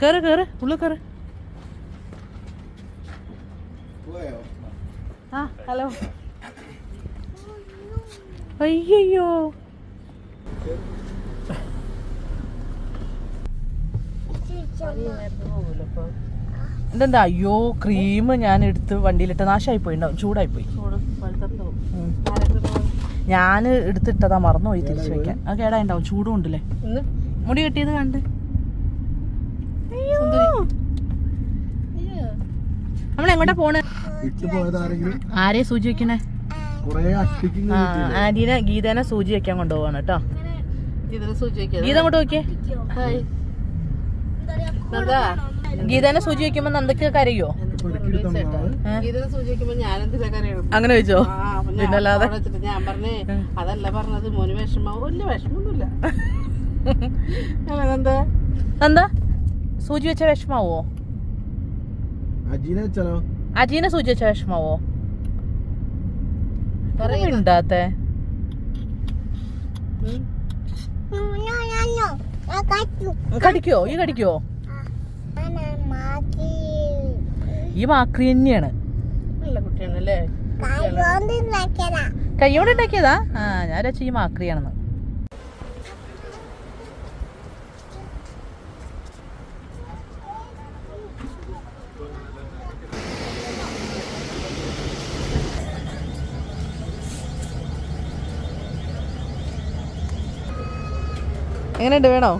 കേറ് കേറ് ഉള്ളു കേറ്. ആ ഹലോ. അയ്യോ എന്താ അയ്യോ ക്രീം ഞാൻ എടുത്ത് വണ്ടിയിലിട്ട് നാശമായി പോയി ചൂടായി പോയി ഞാൻ ഞാൻ എടുത്തിട്ടതാ മറന്നുപോയി തിരിച്ചു വെക്കാൻ അത് കേടായിണ്ടാവും ചൂടും ഉണ്ടല്ലേ? മുടി കെട്ടിയത് കണ്ട്. നമ്മൾ എങ്ങോട്ടാ പോണ്? ആരെ സൂചി വെക്കണേ? കൊറേ അട്ടിക്ക് ആ ആന്റീനെ ഗീതേനെ സൂചി വെക്കാൻ കൊണ്ടുപോവാണ് കേട്ടോ. ഗീത അങ്ങോട്ട് നോക്കിയേ. ഗീതേനെ സൂചി വെക്കുമ്പോ നന്ദക്ക് കരയോ? അങ്ങനെ വെച്ചോ പിന്നല്ലാതെ? ഞാൻ പറഞ്ഞേ അതല്ല പറഞ്ഞത് മോന് വിഷമം വലിയ വിഷമൊന്നുമില്ല എന്താ? നന്ദ സൂചി വെച്ച വിഷമാവോ? അജീനെ സൂചി വെച്ച വിഷമാവോ? ഉണ്ടാത്തെ കടിക്കോ? ഈ കടിക്കോ? ഈ മാക്രി തന്നെയാണ്. നല്ല കുട്ടിയാണല്ലേ? കയ്യോടെ ഉണ്ടാക്കിയതാ? ആ ഞാൻ ഈ മാക്രിയാണെന്ന്. എങ്ങനെയുണ്ട് വേണോ?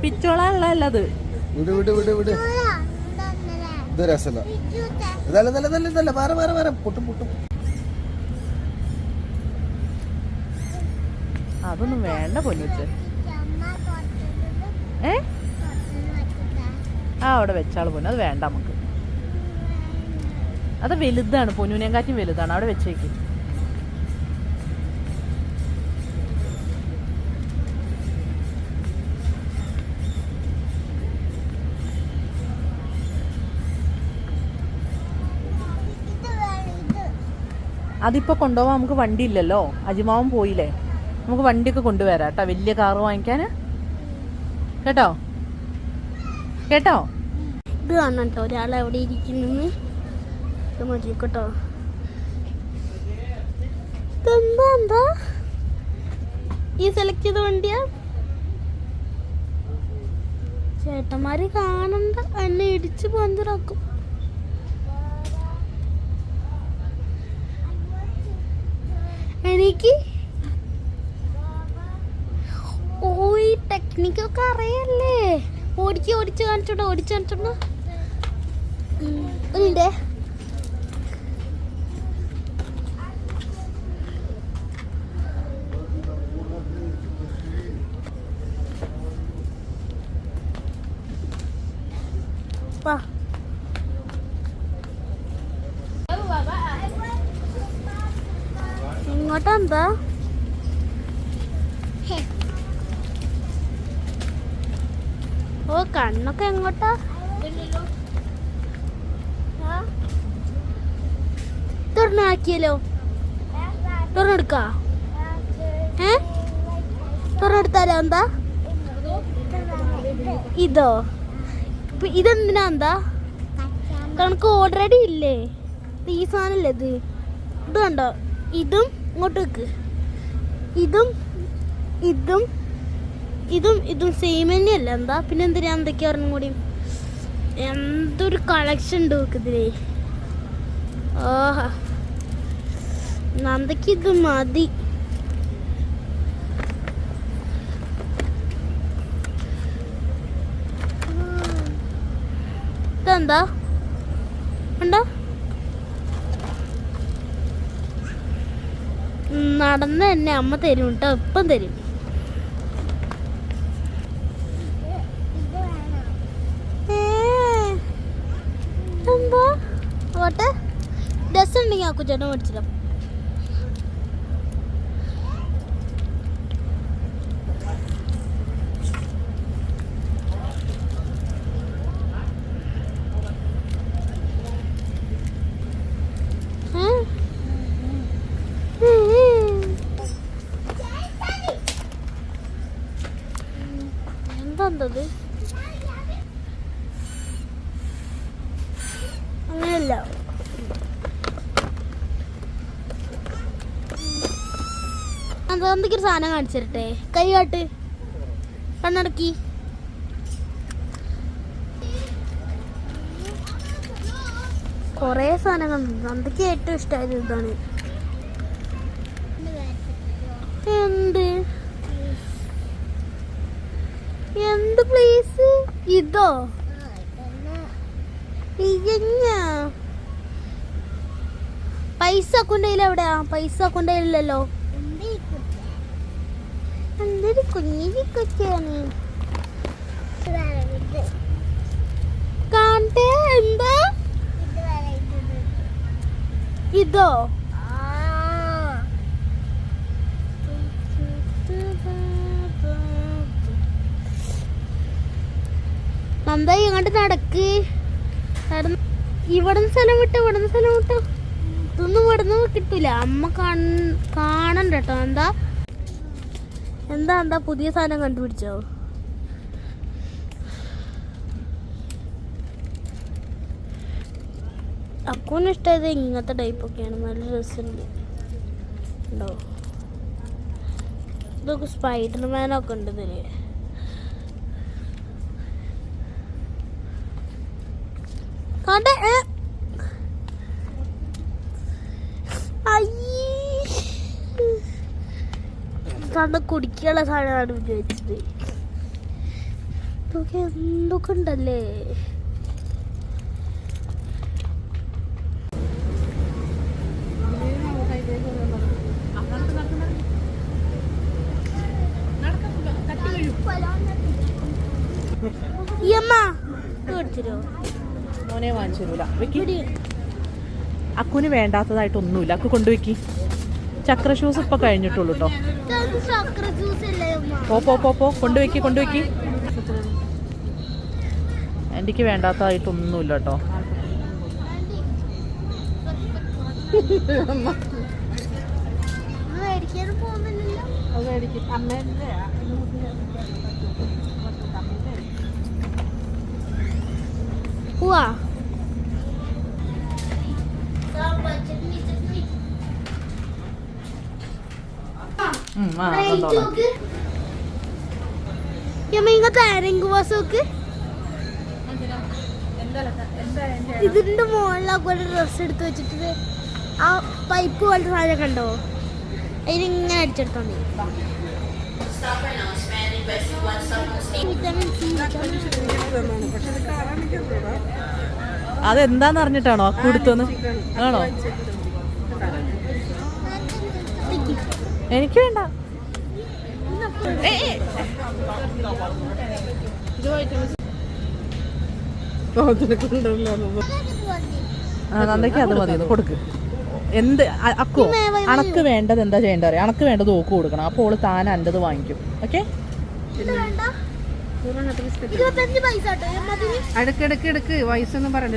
പിച്ചോളാനുള്ള അല്ലത് വിട് വിട് വിട് വിട്. ഇത് രസമല്ല. ഇതല്ല ഇതല്ല ഇതല്ല ഇതല്ല. വേറെ വേറെ വേറെ. പൊട്ടും പൊട്ടും. അതൊന്നും വേണ്ട പൊന്നുച്ച്. ഏ? ആ അവിടെ വെച്ചാൾ പൊന്നു. അത് വേണ്ട നമുക്ക്. അത് വലുതാണ്. പൊന്നുവിനെക്കാറ്റും വലുതാണ്. അവിടെ വെച്ചേക്ക്. അതിപ്പോ കൊണ്ടുപോകാൻ നമുക്ക് വണ്ടി ഇല്ലല്ലോ അജിമാവൻ പോയില്ലേ. നമുക്ക് വണ്ടിയൊക്കെ കൊണ്ടുവരാം കേട്ടോ. വലിയ കാറ് വാങ്ങിക്കാൻ. കേട്ടോ? കേട്ടോ? ഇത് കാണണം ഒരാളെ ഒരാൾ എവിടെ ഇരിക്കുന്നു എന്താ ഈ സെലക്ട് ചെയ്ത വണ്ടിയാ? ചേട്ടന്മാര് കാണണ്ട. എന്നെ ഇടിച്ച് പഞ്ചറാക്കും എനിക്ക്? ഓ ഈ ടെക്നിക്കൊക്കെ അറിയല്ലേ? ഓടിച്ച് ഓടിച്ച് കാണിച്ചോട്ടോ ഓടിച്ച് കാണിച്ചോട്ടോ ഒന്നിണ്ടേ വാ. ഇങ്ങോട്ടാ എന്താ ഓ കണ്ണൊക്കെ എങ്ങോട്ടാ? തുറന്നാക്കിയല്ലോ. തുറന്നെടുക്കാ? ഏ? തുറന്നെടുത്താലോ എന്താ? ഇതോ? ഇതെന്തിനാ എന്താ? കണക്ക് ഓൾറെഡി ഇല്ലേ? ഈ സാധനല്ലേ ഇത്? ഇത് കണ്ടോ? ഇതും ഇങ്ങോട്ട് വെക്ക്. ഇതും ഇതും ഇതും ഇതും സെയിം തന്നെയല്ല. എന്താ? പിന്നെ എന്തിനാ? എന്തൊക്കെയാ പറഞ്ഞും കൂടി? എന്തൊരു കളക്ഷൻ ഉണ്ട് നോക്കിതിലേ ഓഹാ നന്ദയ്ക്ക് ഇത് മതി. ഇതെന്താ? ഉണ്ടോ? നടന്ന് തന്നെ അമ്മ തരും കേട്ടോ ഇപ്പം തരും. ഡ്രസ് ഉണ്ടെങ്കിൽ ആ കുച്ചേട്ടൻ മേടിച്ചില്ല എന്തൊക്കെ ഒരു സാധനം കാണിച്ചിരട്ടെ? കൈ കാട്ട്. കണ്ണടക്കി. കൊറേ സാധനങ്ങൾ എന്തൊക്കെ ഏറ്റവും ഇതാണ്. എന്ത്? എന്ത് പ്ലേസ് ഇതോ. പൈസ അക്കൗണ്ട് എവിടെയാ പൈസ അക്കൗണ്ട് ഇല്ലല്ലോ എന്തൊരു കുഞ്ഞിരി കൊച്ചാണ് കാണട്ടെ എന്താ? ഇതോ? നന്ദായി ഇങ്ങോട്ട് നടക്ക്. ഇവിടുന്ന് സ്ഥലം വിട്ടോ ഇവിടുന്ന് സ്ഥലം വിട്ടോ. ഇതൊന്നും ഇവിടുന്ന് കിട്ടൂല. അമ്മ കാണ കാണണ്ട കേട്ടോ എന്താ എന്താ എന്താ പുതിയ സാധനം കണ്ടുപിടിച്ചോ? അക്കൂന് ഇഷ്ടമായത് ഇങ്ങനത്തെ ടൈപ്പൊക്കെയാണ് നല്ല രസമുണ്ട്. ഉണ്ടോ? ഇതൊക്കെ സ്പൈഡർമാനൊക്കെ ഉണ്ട് ഇതിൽ. കണ്ടേ? സാധനം കുടിക്കാനുള്ള സാധനമാണ് വിചാരിച്ചത് നോക്കി എന്തൊക്കെ ഉണ്ടല്ലേ? അക്കുന് വേണ്ടാത്തതായിട്ടൊന്നുമില്ല. അക്കു കൊണ്ടുവെക്കി ചക്ര ഷൂസ് ഇപ്പൊ കഴിഞ്ഞിട്ടുള്ളൂ കേട്ടോ പോ പോ പോ പോ. കൊണ്ടുവയ്ക്ക് കൊണ്ടുവെക്കി എനിക്ക് വേണ്ടാത്തതായിട്ടൊന്നുമില്ല കേട്ടോ മേടിക്കാൻ ഇതിന്റെ മുകളിലൊക്കെ ഒരു ഡ്രസ് എടുത്ത് വെച്ചിട്ട് ആ പൈപ്പ് പോലത്തെ സാധനം കണ്ടോ? അതിനിങ്ങനെ അടിച്ചെടുത്താൽ മതി. അതെന്താന്ന് അറിഞ്ഞിട്ടാണോ? അക്കു എടുത്തെന്ന് ആണോ? എനിക്ക് വേണ്ട. നന്ദയ്ക്ക് അത് മതി കൊടുക്ക്. എന്ത് അക്കോ അണക്ക് വേണ്ടത് എന്താ ചെയ്യേണ്ടത് അറിയാം? അണക്ക് വേണ്ടത് ഓക്ക് കൊടുക്കണം. അപ്പോൾ ഓൾ താൻ അന്റെത് വാങ്ങിക്കും. ഓക്കെ? ഇരുപത്തഞ്ച് പൈസ കേട്ടോ അതിന് അടുക്കിടക്ക് എടുക്ക്.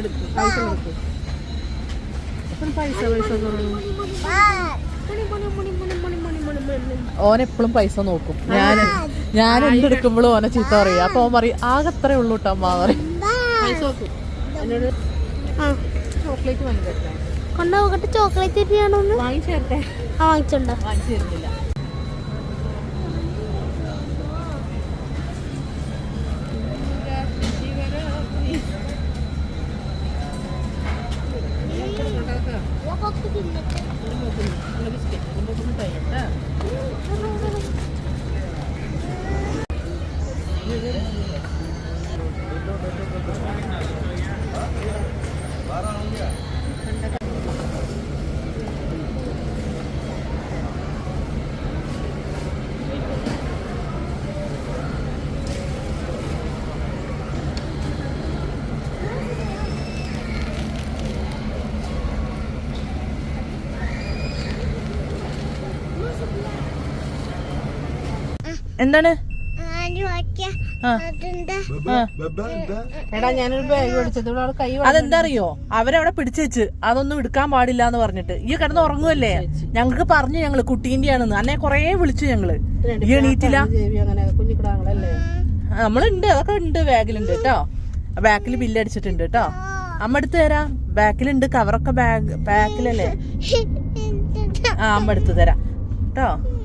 എടുക്ക്. പൈസ എടുക്ക് പൈസ പൈസ ഓനെപ്പോഴും പൈസ നോക്കും. ഞാൻ ഞാൻ എന്തെടുക്കുമ്പോഴും ഓനെ ചീത്ത പറയും. അപ്പൊ ഓൻ പറയും ആകെ അത്രേ ഉള്ളു കേട്ടോ അമ്മ പറയും. ചോക്ലേറ്റ് വാങ്ങിച്ചേരട്ടെ ആ വാങ്ങിച്ചിട്ടുണ്ടോ വാങ്ങിച്ചിരുന്നില്ല എന്താണ്? എടാ ഞാനൊരു ബാഗ് ഇവിടെ കൈ അതെന്താ അറിയോ അവരവിടെ പിടിച്ചു വെച്ച് അതൊന്നും എടുക്കാൻ പാടില്ല എന്ന് പറഞ്ഞിട്ട്. ഈ കിടന്ന് ഉറങ്ങുമല്ലേ ഞങ്ങൾക്ക് പറഞ്ഞു ഞങ്ങൾ കുട്ടീന്റെ ആണെന്ന് അന്നെ കൊറേ വിളിച്ചു ഞങ്ങൾ. ഈ എണീറ്റില്ല? ജേവി അങ്ങനെ കുഞ്ഞിക്കിടാങ്ങളല്ലേ? നമ്മളുണ്ട്. അതൊക്കെ ഉണ്ട്. ബാഗിലുണ്ട് കേട്ടോ. ബാക്കിൽ ബില്ലടിച്ചിട്ടുണ്ട് കേട്ടോ. അമ്മ എടുത്തു തരാം. ബാക്കിലുണ്ട്. കവറൊക്കെ ബാഗ് ബാക്കിലല്ലേ? ആ അമ്മ എടുത്തു തരാം. കേട്ടോ.